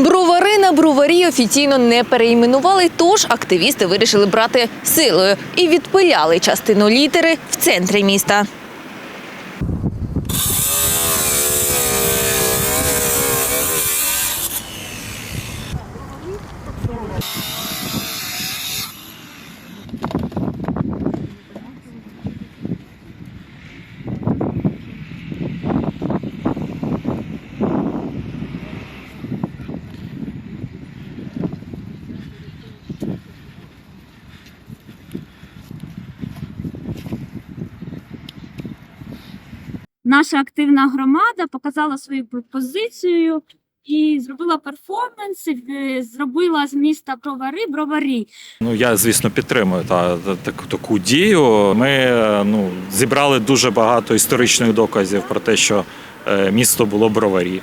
Бровари на броварі офіційно не переіменували, тож активісти вирішили брати силою і відпиляли частину літери в центрі міста. Наша активна громада показала свою пропозицію і зробила перформанс, е, зробила з міста бровари броварі. Ну я звісно підтримую та, та- таку, таку дію. Ми е, ну зібрали дуже багато історичних доказів про те, що е, місто було броварі.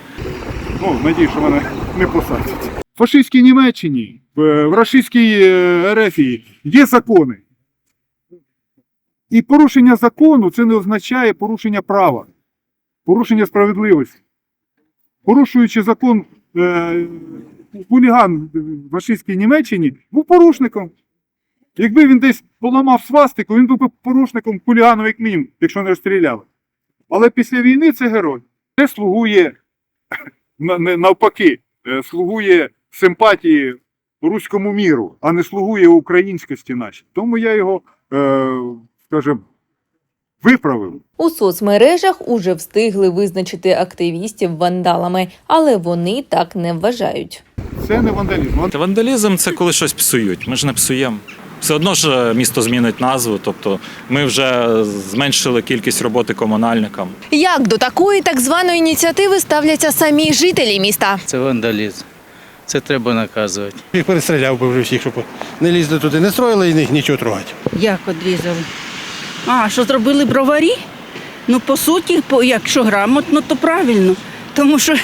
Ну, надію, що мене не посадять. В фашистській Німеччині, в в рашистській Ерефії є закони. І порушення закону це не означає порушення права, порушення справедливості. Порушуючи закон, е, хуліган в фашистській Німеччині був порушником. Якби він десь поламав свастику, він був би порушником хуліганом як мінімум, якщо не розстріляли. Але після війни це герой. Це слугує навпаки, е, слугує симпатії руському міру, а не слугує українськості нашій. Тому я його, е, скажімо, виправив. У соцмережах уже встигли визначити активістів вандалами, але вони так не вважають. Це не вандалізм. Вандалізм це коли щось псують. Ми ж не псуємо. Все одно ж е, місто змінить назву, тобто ми вже зменшили кількість роботи комунальникам. Як до такої так званої ініціативи ставляться самі жителі міста? Це вандалізм. Це треба наказувати. Їх перестріляв би вже всіх, щоб не лізли туди, не строїли і них нічого трогати. Як одрізали? А, що зробили броварі? Ну, по суті, по, якщо грамотно, то правильно. Тому що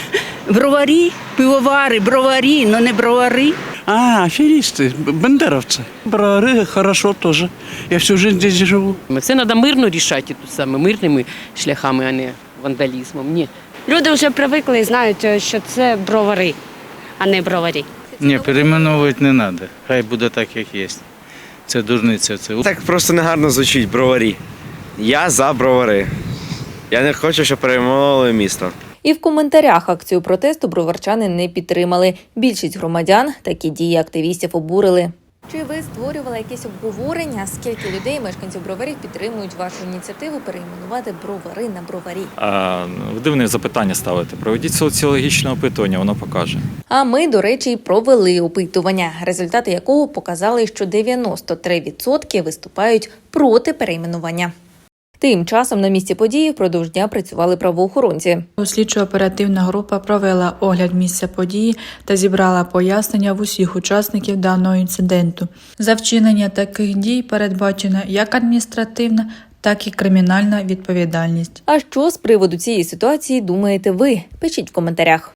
броварі, пивовари, броварі, ну не бровари. А, аферисты, б- бандеровцы. Бровары хорошо тоже. Я всю жизнь здесь живу. Все треба мирно рішати тут саме мирними шляхами, а не вандалізмом. Ні. Люди вже привикли і знають, е, що це бровари, а не броварі. Ні, перейменовувати не треба. Хай буде так, як є. Це дурниця. Це Так просто негарно звучить броварі. Я за бровари. Я не хочу, щоб перейменували місто. І в коментарях акцію протесту броварчани не підтримали. Більшість громадян такі дії активістів обурили. Чи ви створювали якісь обговорення? Скільки людей, мешканців броварів, підтримують вашу ініціативу перейменувати бровари на броварі? А, дивне запитання ставити. Проведіть соціологічне опитування, воно покаже. А ми, до речі, і провели опитування, результати якого показали, що 93% виступають проти перейменування. Тим часом на місці події впродовж дня працювали правоохоронці. Слідчо-оперативна група провела огляд місця події та зібрала пояснення в усіх учасників даного інциденту. За вчинення таких дій передбачена як адміністративна, так і кримінальна відповідальність. А що з приводу цієї ситуації думаєте ви? Пишіть в коментарях.